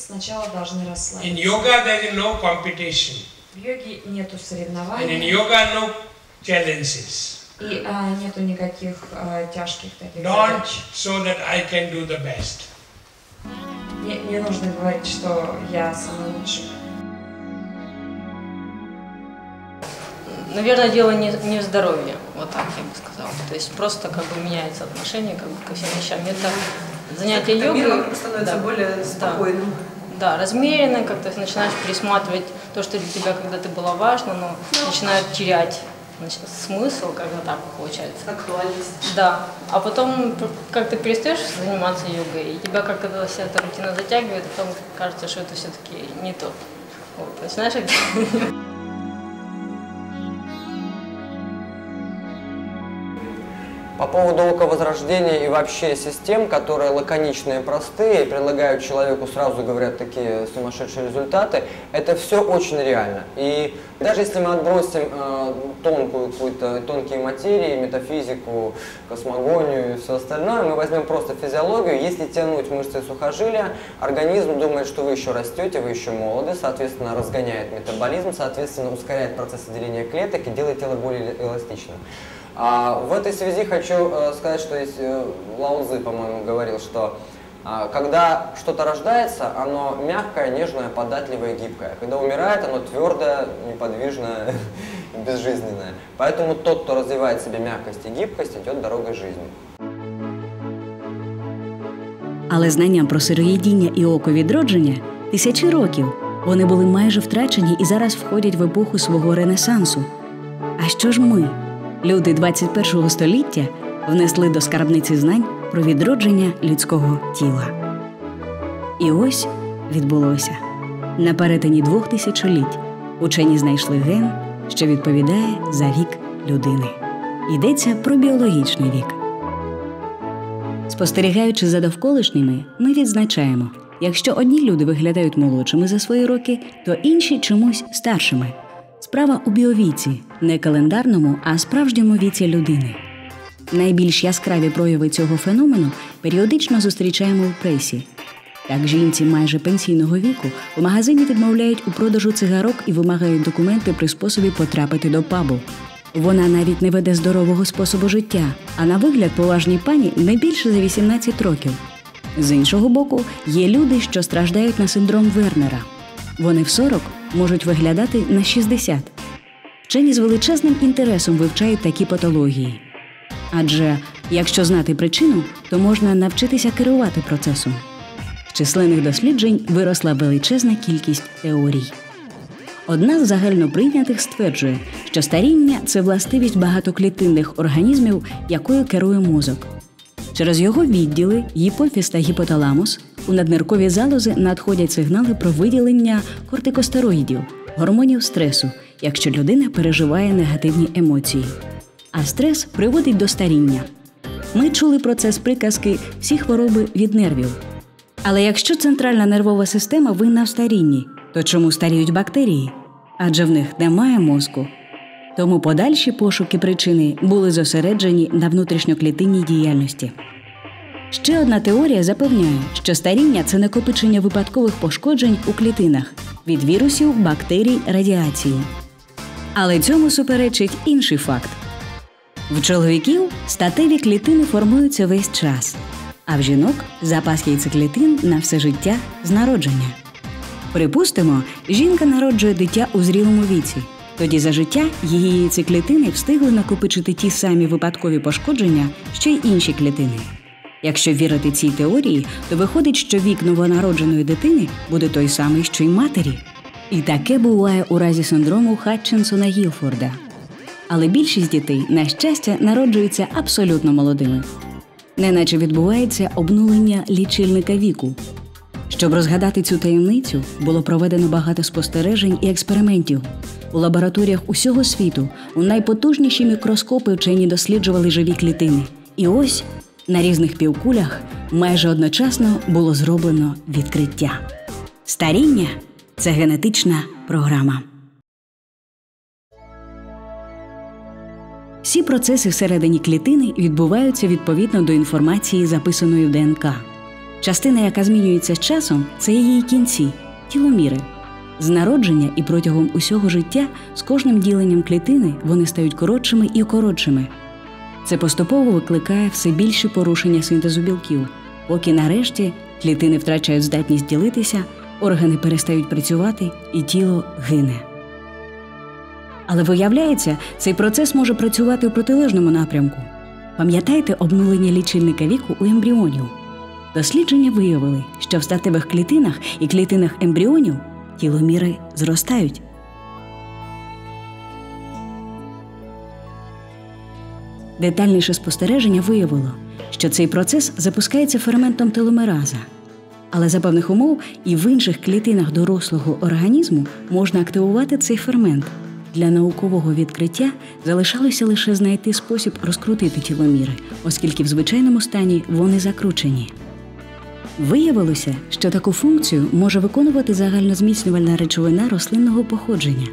сначала должны In расслабиться. yoga, there is no competition. В йоге нету And in соревнований yoga, no challenges. и а, нету никаких а, тяжких таких Not задач. so that I can do the best. Не, не нужно говорить, что я самый лучший. Наверное, дело не, не в здоровье, вот так я бы сказала. То есть просто как бы меняется отношение как бы, ко всем вещам. Это занятие Как-то мир йогой. становится да, более спокойным. Да, размеренно, как-то начинаешь пересматривать то, что для тебя когда-то было важно, но начинает терять значит, смысл, когда так получается. Актуальность. Да, а потом как-то перестаешь заниматься йогой, и тебя как-то вся эта рутина затягивает, а потом кажется, что это все-таки не то. Вот, начинаешь По поводу оковозрождения и вообще систем, которые лаконичные и простые, предлагают человеку сразу говорят такие сумасшедшие результаты, это все очень реально. И даже если мы отбросим э, тонкую какую-то, тонкие материи, метафизику, космогонию и все остальное, мы возьмем просто физиологию, если тянуть мышцы сухожилия, организм думает, что вы еще растете, вы еще молоды, соответственно, разгоняет метаболизм, соответственно, ускоряет процесс деления клеток и делает тело более эластичным. А в этой связи хочу э, сказать, что есть э, Лао Цзы, по-моему, говорил, что а, когда что-то рождается, оно мягкое, нежное, податливое, гибкое. Когда умирает, оно твердое, неподвижное, безжизненное. Поэтому тот, кто развивает в себе мягкость и гибкость, идет дорогой жизни. Але знання про сироїдіння і оковідродження тисячі років. Вони були майже втрачені і зараз входять в епоху свого ренесансу. А що ж ми, Люди 21 століття, внесли до скарбниці знань про відродження людського тіла? І ось відбулося. На перетині двох тисячоліть учені знайшли ген, що відповідає за вік людини. Йдеться про біологічний вік. Спостерігаючи за довколишніми, ми відзначаємо, якщо одні люди виглядають молодшими за свої роки, то інші чомусь старшими. Справа у біовіці, не календарному, а справжньому віці людини. Найбільш яскраві прояви цього феномену періодично зустрічаємо в пресі. Так жінці майже пенсійного віку у магазині відмовляють у продажу цигарок і вимагають документи при способі потрапити до пабу. Вона навіть не веде здорового способу життя, а на вигляд поважній пані не більше за 18 років. З іншого боку, є люди, що страждають на синдром Вернера. Вони в 40 можуть виглядати на 60. Вчені з величезним інтересом вивчають такі патології. Адже якщо знати причину, то можна навчитися керувати процесом. З численних досліджень виросла величезна кількість теорій. Одна з загальноприйнятих стверджує, що старіння це властивість багатоклітинних організмів, якою керує мозок. Через його відділи гіпофіз та гіпоталамус у надниркові залози надходять сигнали про виділення кортикостероїдів, гормонів стресу, якщо людина переживає негативні емоції. А стрес приводить до старіння. Ми чули про це з приказки всі хвороби від нервів. Але якщо центральна нервова система винна в старінні, то чому старіють бактерії? Адже в них немає мозку. Тому подальші пошуки причини були зосереджені на внутрішньоклітинній діяльності. Ще одна теорія запевняє, що старіння це накопичення випадкових пошкоджень у клітинах від вірусів, бактерій, радіації. Але цьому суперечить інший факт: в чоловіків статеві клітини формуються весь час, а в жінок запас яйцеклітин на все життя з народження. Припустимо, жінка народжує дитя у зрілому віці. Тоді за життя її яйцеклітини встигли накопичити ті самі випадкові пошкодження, що й інші клітини. Якщо вірити цій теорії, то виходить, що вік новонародженої дитини буде той самий, що й матері. І таке буває у разі синдрому Хатчинсона Гілфорда. Але більшість дітей, на щастя, народжуються абсолютно молодими. Неначе відбувається обнулення лічильника віку. Щоб розгадати цю таємницю, було проведено багато спостережень і експериментів. У лабораторіях усього світу у найпотужніші мікроскопи вчені досліджували живі клітини. І ось на різних півкулях майже одночасно було зроблено відкриття. Старіння це генетична програма. Всі процеси всередині клітини відбуваються відповідно до інформації, записаної в ДНК. Частина, яка змінюється з часом, це її кінці тіломіри. З народження і протягом усього життя з кожним діленням клітини вони стають коротшими і коротшими. Це поступово викликає все більше порушення синтезу білків, поки нарешті клітини втрачають здатність ділитися, органи перестають працювати і тіло гине. Але виявляється, цей процес може працювати у протилежному напрямку. Пам'ятаєте обнулення лічильника віку у ембріонів? Дослідження виявили, що в статевих клітинах і клітинах ембріонів тіломіри зростають. Детальніше спостереження виявило, що цей процес запускається ферментом теломераза. Але за певних умов і в інших клітинах дорослого організму можна активувати цей фермент. Для наукового відкриття залишалося лише знайти спосіб розкрутити тіломіри, оскільки в звичайному стані вони закручені. Виявилося, що таку функцію може виконувати загальнозміцнювальна речовина рослинного походження.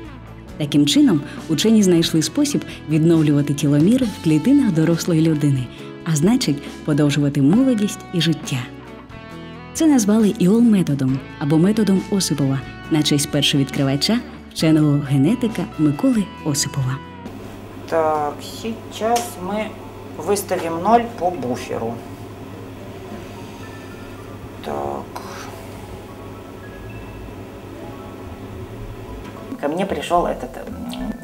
Таким чином, учені знайшли спосіб відновлювати тіломіри в клітинах дорослої людини, а значить, подовжувати молодість і життя. Це назвали іол-методом або методом Осипова на честь першовідкривача, вченого генетика Миколи Осипова. Так, сейчас мы выставим 0 по буферу. Ко мне пришел этот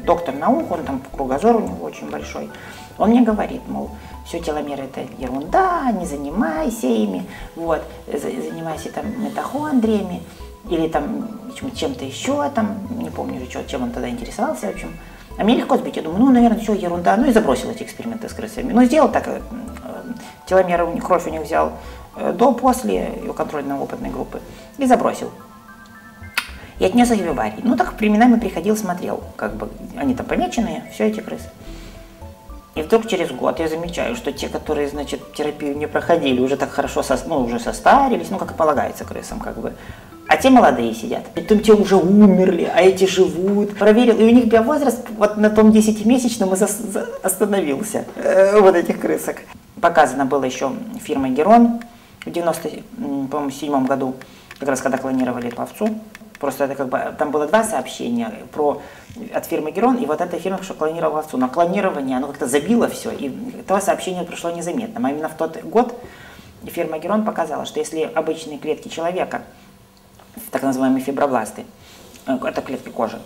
доктор наук, он там кругозор у него очень большой. Он мне говорит, мол, все теломеры это ерунда, не занимайся ими, вот, за- занимайся там митохондриями или там чем- чем-то еще там, не помню уже, чем он тогда интересовался, в общем. А мне легко сбить, я думаю, ну, наверное, все ерунда, ну и забросил эти эксперименты с крысами. Но сделал так, э, э, теломеры, кровь у них взял э, до, после его контрольно-опытной группы и забросил. И отнес их в виварий. Ну, так временами приходил, смотрел, как бы, они там помеченные, все эти крысы. И вдруг через год я замечаю, что те, которые, значит, терапию не проходили, уже так хорошо, сос- ну, уже состарились, ну, как и полагается крысам, как бы. А те молодые сидят. И там те уже умерли, а эти живут. Проверил, и у них биовозраст вот на том 10-месячном и зас- за- остановился. э, вот этих крысок. Показано было еще фирмой Герон в 97 году, как раз когда клонировали эту овцу. Просто это как бы, там было два сообщения про, от фирмы Герон и вот этой фирмы, что клонировала овцу. Но клонирование, оно как-то забило все, и то сообщение пришло незаметно. А именно в тот год фирма Герон показала, что если обычные клетки человека, так называемые фибробласты, э, это клетки кожи,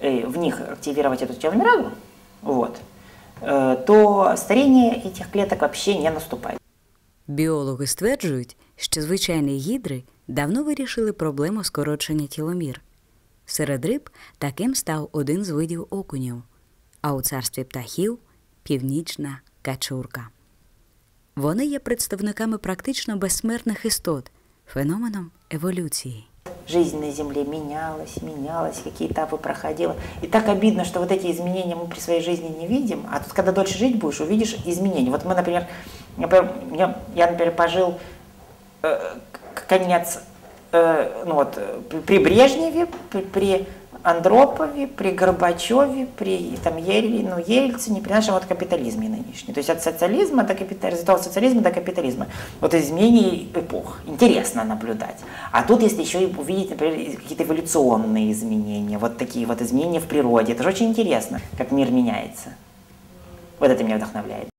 э, в них активировать эту теломеразу, вот, э, то старение этих клеток вообще не наступает. Біологи стверджують, що звичайні гідри давно вирішили проблему скорочення тіломір. Серед риб таким став один з видів окунів, а у царстві птахів північна качурка. Вони є представниками практично безсмертних істот, феноменом еволюції. Жизнь на Земле менялась, менялась, какие этапы проходила. И так обидно, что вот эти изменения мы при своей жизни не видим, а тут, когда дольше жить будешь, увидишь изменения. Вот мы, например, например, я, я, например, пожил э, к- конец, э, ну вот, при- Брежневе, при, при Андропове, при Горбачеве, при там, Ель, ну, Ельцине, при нашем вот капитализме нынешнем. То есть от социализма до капитализма, результат социализма до капитализма. Вот изменений эпох. Интересно наблюдать. А тут, если еще и увидеть, например, какие-то эволюционные изменения, вот такие вот изменения в природе, это же очень интересно, как мир меняется. Вот это меня вдохновляет.